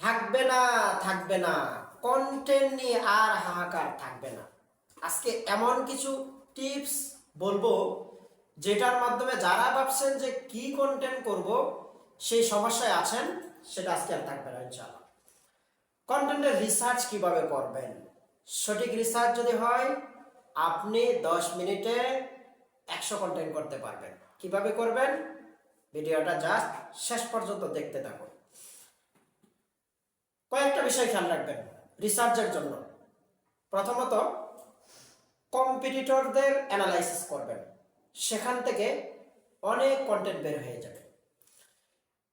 থাকবে না থাকবে না। কন্টেন্ট নিয়ে আর হাহাকার থাকবে না। আজকে এমন কিছু টিপস বলব, যেটার মাধ্যমে যারা ভাবছেন যে কি কন্টেন্ট করব, সেই সমস্যায় আছেন, সেটা আজকে আর থাকবে না, ইনশাআল্লাহ। কন্টেন্টের রিসার্চ কীভাবে করবেন? সঠিক রিসার্চ যদি হয়, আপনি দশ মিনিটে একশো কন্টেন্ট করতে পারবেন। কীভাবে করবেন? ভিডিওটা জাস্ট শেষ পর্যন্ত দেখতে থাকুন। কয়েকটা বিষয় খেয়াল রাখবেন রিসার্চের জন্য। প্রথমত কম্পিটিটরদের অ্যানালাইসিস করবেন। সেখান থেকে অনেক কন্টেন্ট বের হয়ে যাবে।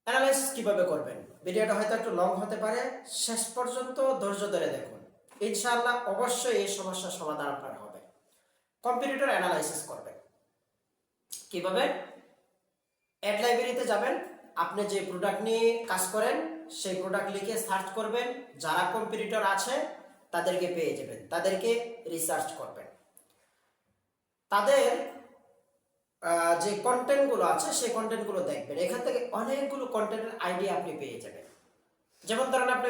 অ্যানালাইসিস কীভাবে করবেন? ভিডিওটা হয়তো একটু লং হতে পারে। শেষ পর্যন্ত ধৈর্য ধরে দেখুন। ইনশাআল্লাহ অবশ্যই এই সমস্যার সমাধান আপনার হবে। কম্পিটিটর অ্যানালাইসিস করবেন। কীভাবে? অ্যাড লাইব্রেরিতে যাবেন। আপনি যে প্রোডাক্ট নিয়ে কাজ করেন সেই প্রোডাক্ট লিখে সার্চ করবেন, যারা কম্পিটিটর আছে, তাদেরকে পেয়ে যাবেন, তাদেরকে রিসার্চ করবেন। তাদের যে কন্টেন্টগুলো আছে, সেই কন্টেন্টগুলো দেখবেন। এখান থেকে অনেকগুলো কন্টেন্টের আইডিয়া আপনি পেয়ে যাবেন। যেমন ধরেন আপনি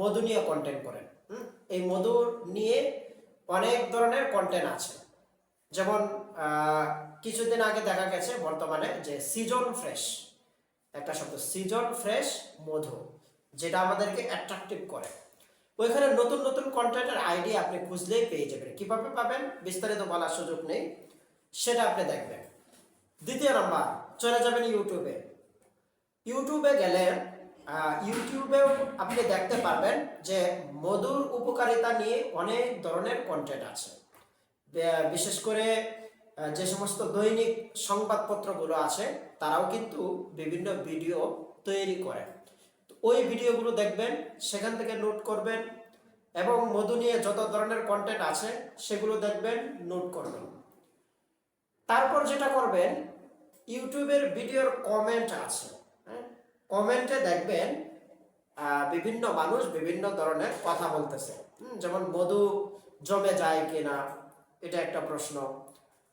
মধু নিয়ে কন্টেন্ট করেন? এই মধু নিয়ে অনেক ধরনের কন্টেন্ট আছে। যেমন কিছুদিন আগে দেখা গেছে বর্তমানে যে সিজন ফ্রেশ একটা শব্দ সিজন ফ্রেশ মধু। যেটা আমাদেরকে অ্যাট্রাকটিভ করে। ওইখানে নতুন নতুন কন্টেন্টের আইডিয়া আপনি খুঁজলেই পেয়ে যাবেন। কীভাবে পাবেন বিস্তারিত বলার সুযোগ নেই, সেটা আপনি দেখবেন। দ্বিতীয় নাম্বার, চলে যাবেন ইউটিউবে ইউটিউবে গেলে ইউটিউবেও আপনি দেখতে পারবেন যে মধুর উপকারিতা নিয়ে অনেক ধরনের কন্টেন্ট আছে। বিশেষ করে যে সমস্ত দৈনিক সংবাদপত্রগুলো আছে, তারাও কিন্তু বিভিন্ন ভিডিও তৈরি করে। ওই ভিডিওগুলো দেখবেন, সেখান থেকে নোট করবেন এবং মধু নিয়ে যত ধরনের কন্টেন্ট আছে, সেগুলো দেখবেন নোট করবেন। তারপর যেটা করবেন, ইউটিউবের ভিডিওর কমেন্ট আছে। হ্যাঁ? কমেন্টে দেখবেন বিভিন্ন মানুষ বিভিন্ন ধরনের কথা বলতেছে। যেমন মধু জমে যায় কিনা, এটা একটা প্রশ্ন।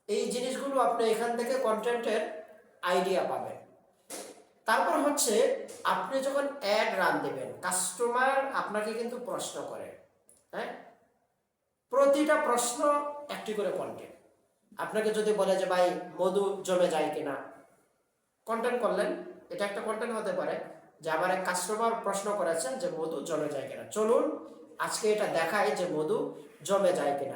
এই জিনিসগুলো আপনি এখান থেকে কন্টেন্টের আইডিয়া পাবেন। তারপর হচ্ছে আপনি যখন অ্যাড রান দেবেন কাস্টমার আপনাকে কিন্তু প্রশ্ন করে হ্যাঁ? প্রতিটা প্রশ্ন একটি করে কন্টেন্ট আপনাকে যদি বলে যে, ভাই, মধু জমে যায় কিনা? কন্টেন্ট করলেন। এটা একটা কন্টেন্ট হতে পারে যে আমার এক কাস্টমার প্রশ্ন করেছেন যে, মধু জমে যায় কিনা? চলুন, আজকে এটা দেখাই যে, মধু জমে যায় কিনা?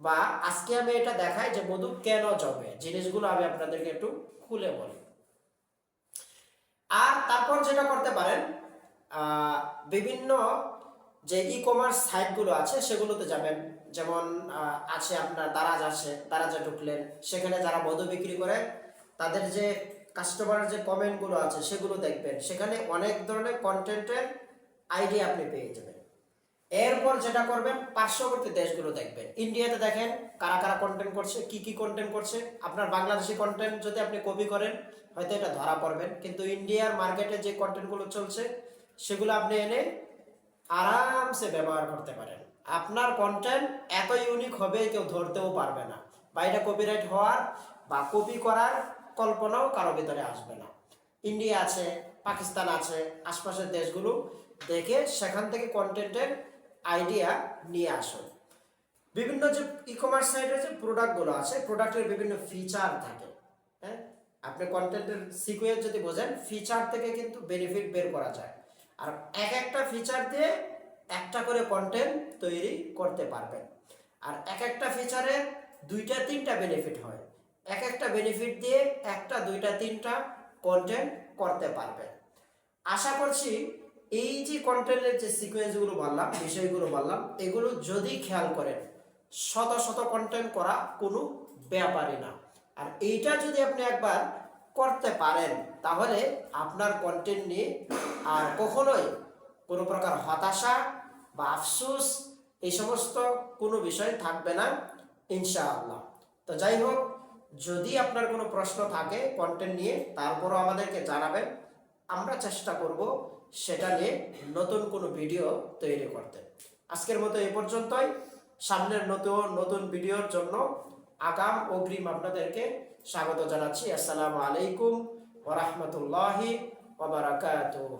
বা আজকে আমি এটা দেখাই যে, মধু কেন জমে? জিনিসগুলো আমি আপনাদেরকে একটু খুলে বলি। আর তারপর যেটা করতে পারেন বিভিন্ন যে ই কমার্স সাইটগুলো আছে, সেগুলোতে যাবেন। যেমন আছে আপনার দারাজ আছে, দারাজে ঢুকলেন। সেখানে যারা মধু বিক্রি করে, তাদের যে কাস্টমার যে কমেন্টগুলো আছে, সেগুলো দেখবেন। সেখানে অনেক ধরনের কন্টেন্টের আইডিয়া আপনি পেয়ে যাবেন। এরপর যেটা করবেন, পার্শ্ববর্তী দেশগুলো দেখবেন। ইন্ডিয়াতে দেখেন কারা কারা কন্টেন্ট করছে, কি কি কন্টেন্ট করছে। আপনার বাংলাদেশি কন্টেন্ট যদি আপনি কপি করেন, হয়তো এটা ধরা পড়বেন। কিন্তু ইন্ডিয়ার মার্কেটে যে কন্টেন্টগুলো চলছে, সেগুলো আপনি এনে আরামসে ব্যবহার করতে পারেন। আপনার কন্টেন্ট এত ইউনিক হবে, কেউ ধরতেও পারবে না। বা এটা কপিরাইট হওয়ার বা কপি করার কল্পনাও কারও ভিতরে আসবে না। ইন্ডিয়া আছে পাকিস্তান আছে, আশপাশের দেশগুলো দেখে সেখান থেকে কন্টেন্টের আইডিয়া নিয়ে আসুন। বিভিন্ন যে ই কমার্স সাইটের যে প্রোডাক্টগুলো আছে প্রোডাক্টের বিভিন্ন ফিচার থাকে হ্যাঁ? আপনি কন্টেন্টের সিকুয়েন্স যদি বোঝেন ফিচার থেকে কিন্তু বেনিফিট বের করা যায়। আর এক একটা ফিচার দিয়ে একটা করে কন্টেন্ট তৈরি করতে পারবেন। আর এক একটা ফিচারে দুইটা, তিনটা বেনিফিট হয়। এক একটা বেনিফিট দিয়ে একটা, দুইটা, তিনটা কন্টেন্ট করতে পারবেন। আশা করছি এই যে কন্টেন্টের যে সিকোয়েন্সগুলো বললাম, বিষয়গুলো বললাম, এগুলো যদি খেয়াল করেন, শত শত কন্টেন্ট করা কোনো ব্যাপারই না। আর এইটা যদি আপনি একবার করতে পারেন, তাহলে আপনার কন্টেন্ট নিয়ে আর কখনোই কোনো প্রকার হতাশা বা আফসোস, এই সমস্ত কোনো বিষয় থাকবে না, ইনশাআল্লাহ। তো যাই হোক, যদি আপনার কোনো প্রশ্ন থাকে কন্টেন্ট নিয়ে, তারপরও আমাদেরকে জানাবেন। আমরা চেষ্টা করব সেটা নিয়ে নতুন কোনো ভিডিও তৈরি করতে। আজকের মতো এ পর্যন্তই। সামনের নতুন নতুন ভিডিওর জন্য আগাম অগ্রিম আপনাদেরকে স্বাগত জানাচ্ছি। আসসালামু আলাইকুম ওরহমতুল্লাহি ওবরাকাতুহ